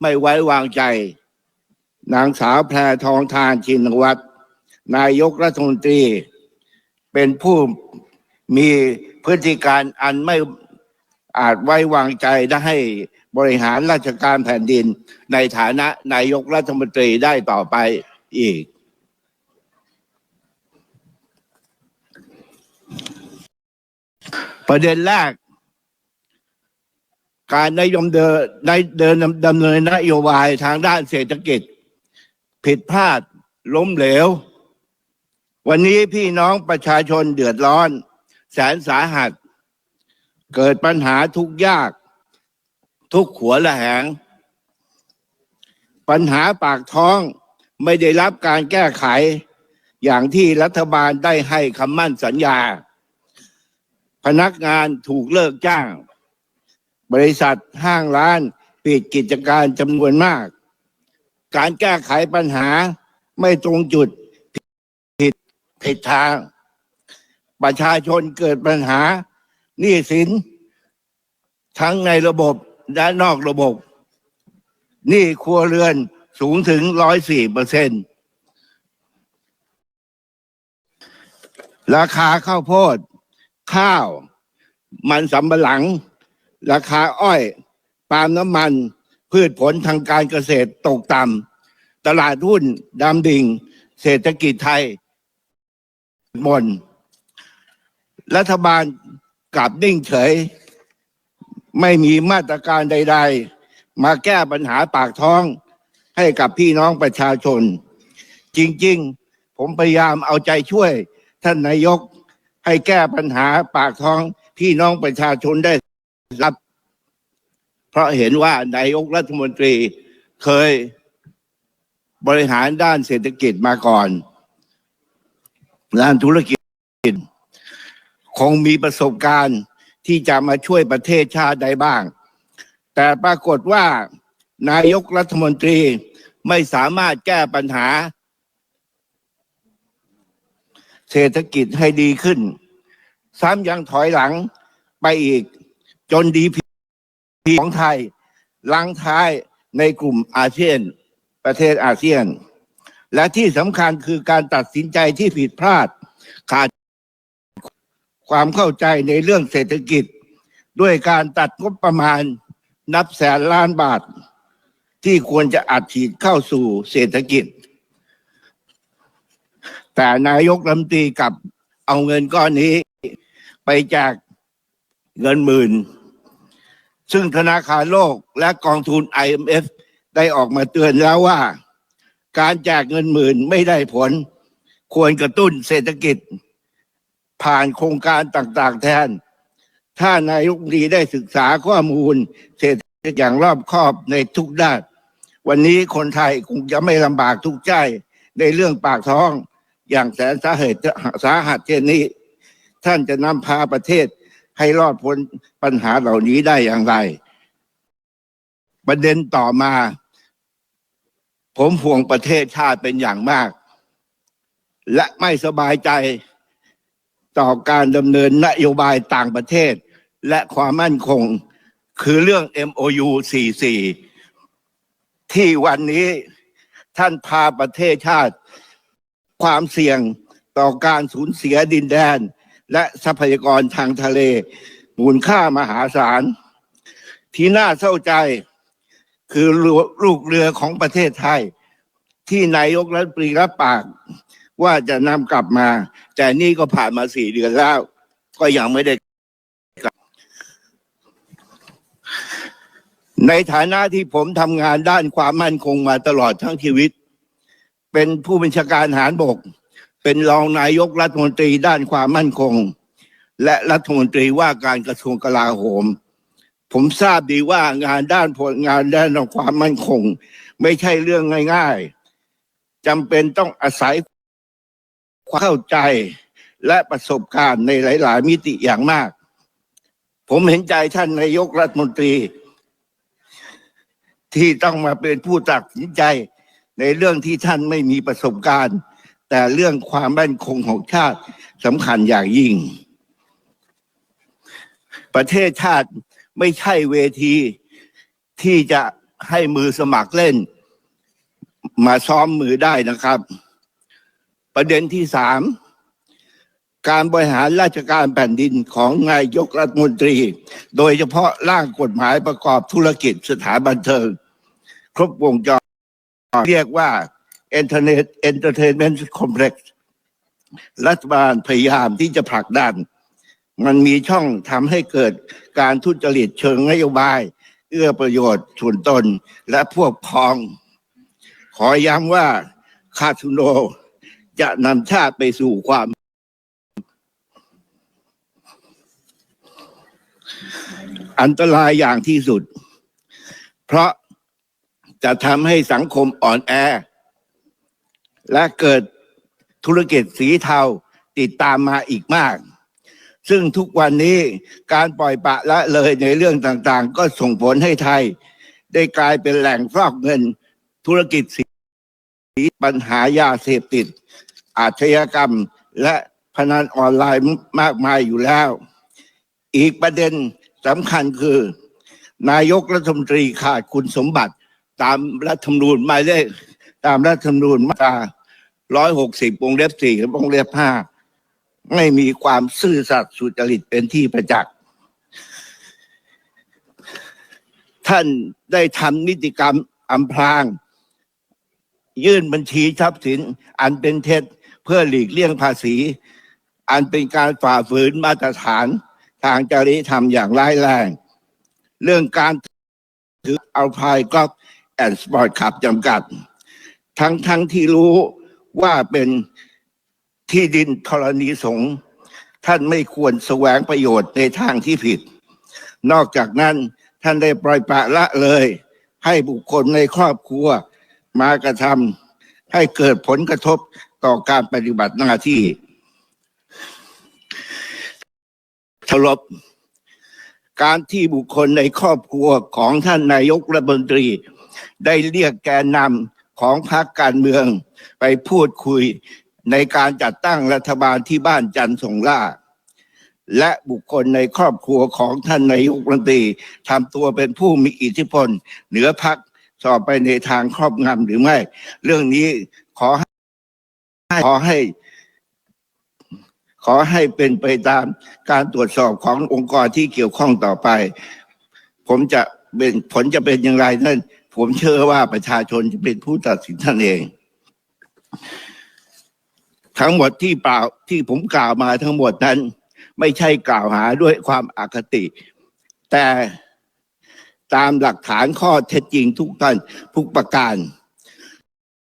ไม่ไว้วางใจ นางสาวแพรทองทานชินวัตรนายกรัฐมนตรี เป็นผู้มีพฤติการอันไม่อาจไว้วางใจได้ให้บริหารราชการแผ่นดิน ในฐานะนายกรัฐมนตรีได้ต่อไปอีก ประเด็นแรก การนายมเดินในเดินดำเนินนโยบายทางด้านเศรษฐกิจ ผิดพลาดล้มเหลว วันนี้พี่น้องประชาชนเดือดร้อน แสนสาหัส เกิดปัญหาทุกยาก ทุกขัวละแหง ปัญหาปากท้องไม่ได้รับการแก้ไข อย่างที่รัฐบาลได้ให้คำมั่นสัญญา พนักงานถูกเลิกจ้าง บริษัทห้างร้านปิดกิจการจำนวนมาก การแก้ไขปัญหาไม่ตรงจุดผิดผิดทาง ประชาชนเกิดปัญหาหนี้สิน ทั้งในระบบและนอกระบบหนี้ครัวเรือนสูงถึงร้อยสี่เปอร์เซ็นราคาข้าวโพด ข้าว มันสำปะหลัง ราคาอ้อยปาล์มน้ำมัน พืชผลทางการเกษตรตกต่ำตลาดหุ้นดำดิ่ง เศรษฐกิจไทยบนรัฐบาลกลับนิ่งเฉย ไม่มีมาตรการใด ๆ มาแก้ปัญหาปากท้องให้กับพี่น้องประชาชน จริง ๆ ผมพยายามเอาใจช่วย ท่านนายกให้แก้ปัญหาปากท้องพี่น้องประชาชนได้ รับ เพราะเห็นว่านายกรัฐมนตรีเคยบริหารด้านเศรษฐกิจมาก่อน ด้านธุรกิจ คงมีประสบการณ์ที่จะมาช่วยประเทศชาติได้บ้าง แต่ปรากฏว่านายกรัฐมนตรีไม่สามารถแก้ปัญหา เศรษฐกิจให้ดีขึ้น ซ้ำยังถอยหลังไปอีก จนดีพีของไทยลังท้ายในกลุ่มอาเซียน ประเทศอาเซียน และที่สำคัญคือการตัดสินใจที่ผิดพลาด ขาดความเข้าใจในเรื่องเศรษฐกิจ ด้วยการตัดงบประมาณนับแสนล้านบาท ที่ควรจะอัดฉีดเข้าสู่เศรษฐกิจ แต่นายกรัฐมนตรีกับเอาเงินก้อนนี้ ไปแจกเงินหมื่น ซึ่งธนาคารโลกและกองทุน IMF ได้ออกมาเตือนแล้วว่า การแจกเงินหมื่นไม่ได้ผล ควรกระตุ้นเศรษฐกิจ ผ่านโครงการต่างๆ แทน ถ้านายกรีได้ศึกษาข้อมูลเศรษฐกิจอย่างรอบคอบในทุกด้าน วันนี้คนไทยคงจะไม่ลำบากทุกข์ใจในเรื่องปากท้องอย่างแสนสาเหตุสาหัสเช่นนี้ ท่านจะนำพาประเทศ ให้รอดพ้นปัญหาเหล่านี้ได้อย่างไร ประเด็นต่อมา ผมห่วงประเทศชาติเป็นอย่างมาก และไม่สบายใจต่อการดำเนินนโยบายต่างประเทศ และความมั่นคงคือเรื่อง MOU 44 ที่วันนี้ท่านพาประเทศชาติ ความเสี่ยงต่อการสูญเสียดินแดน และทรัพยากรทางทะเล มูลค่ามหาศาล ที่น่าเศร้าใจคือลูกเรือของประเทศไทย ที่นายกรัฐมนตรีรับปาก ว่าจะนำกลับมา แต่นี่ก็ผ่านมาสี่เดือนแล้ว ก็ยังไม่ได้กลับ ในฐานะที่ผมทำงานด้านความมั่นคงมาตลอดทั้งชีวิต เป็นผู้บัญชาการทหารบก เป็นรองนายกรัฐมนตรีด้านความมั่นคง และรัฐมนตรีว่าการกระทรวงกลาโหม ผมทราบดีว่างานด้านผลงานด้านความมั่นคง ไม่ใช่เรื่องง่าย ๆจำเป็นต้องอาศัยความเข้าใจและประสบการณ์ในหลาย ๆ มิติอย่างมาก ผมเห็นใจท่านนายกรัฐมนตรี ที่ต้องมาเป็นผู้ตัดสินใจในเรื่องที่ท่านไม่มีประสบการณ์ แต่เรื่องความมั่นคงของชาติสำคัญอย่างยิ่ง ประเทศชาติไม่ใช่เวทีที่จะให้มือสมัครเล่น มาซ้อมมือได้นะครับ ประเด็นที่สามการบริหารราชการแผ่นดินของนายกรัฐมนตรี โดยเฉพาะร่างกฎหมายประกอบธุรกิจสถานบันเทิง ครบวงจรเรียกว่า Internet Entertainment Complex รัฐบาลพยายามที่จะผลักดัน มันมีช่องทำให้เกิดการทุจริตเชิงนโยบาย เอื้อประโยชน์ส่วนตนและพวกพ้อง ขอย้ำว่าคาสิโนจะนำชาติไปสู่ความ อันตรายอย่างที่สุด เพราะจะทำให้สังคมอ่อนแอ และเกิดธุรกิจสีเทาติดตามมาอีกมาก ซึ่งทุกวันนี้การปล่อยปะละเลยในเรื่องต่างๆ ก็ส่งผลให้ไทย ได้กลายเป็นแหล่งฟอกเงินธุรกิจสีปัญหายาเสพติด อาชญากรรมและพนันออนไลน์มากมายอยู่แล้ว อีกประเด็นสำคัญคือ นายกรัฐมนตรีขาดคุณสมบัติตามรัฐธรรมนูญหมายเลขตามรัฐธรรมนูญมาตรา ร้อยหกสิบวงเล็บสี่วงเล็บห้าไม่มีความซื่อสัตย์สุจริตเป็นที่ประจักษ์ ท่านได้ทำนิติกรรมอำพราง ยื่นบัญชีทรัพย์สิน อันเป็นเท็จเพื่อหลีกเลี่ยงภาษี อันเป็นการฝ่าฝืนมาตรฐานทางจริยธรรมอย่างร้ายแรง เรื่องการถือเอาพายกอล์ฟแอนด์สปอร์ตขับจำกัด ทั้งทั้งที่รู้ ว่าเป็นที่ดินธรณีสงฆ์ท่านไม่ควรแสวงประโยชน์ในทางที่ผิด นอกจากนั้นท่านได้ปล่อยปะละเลย ให้บุคคลในครอบครัวมากระทำให้เกิดผลกระทบต่อการปฏิบัติหน้าที่สรุปการที่บุคคลในครอบครัวของท่านนายกรัฐมนตรี ได้เรียกแกนนำ ของพรรคการเมืองไปพูดคุยในการจัดตั้งรัฐบาลที่บ้านจันทร์สงล่า และบุคคลในครอบครัวของท่านนายกรัฐมนตรีทำตัวเป็นผู้มีอิทธิพล เหนือพรรคสอบไปในทางครอบงำหรือไม่ เรื่องนี้ขอให้ขอให้ ขอให้เป็นไปตามการตรวจสอบขององค์กรที่เกี่ยวข้องต่อไป ผมจะเป็นผลจะเป็นอย่างไรนั่น ผมเชื่อว่าประชาชนจะเป็นผู้ตัดสินท่านเอง ทั้งหมดที่เปล่าที่ผมกล่าวมาทั้งหมดนั้น ไม่ใช่กล่าวหาด้วยความอคติ แต่ตามหลักฐานข้อเท็จจริงทุกท่านทุกประการ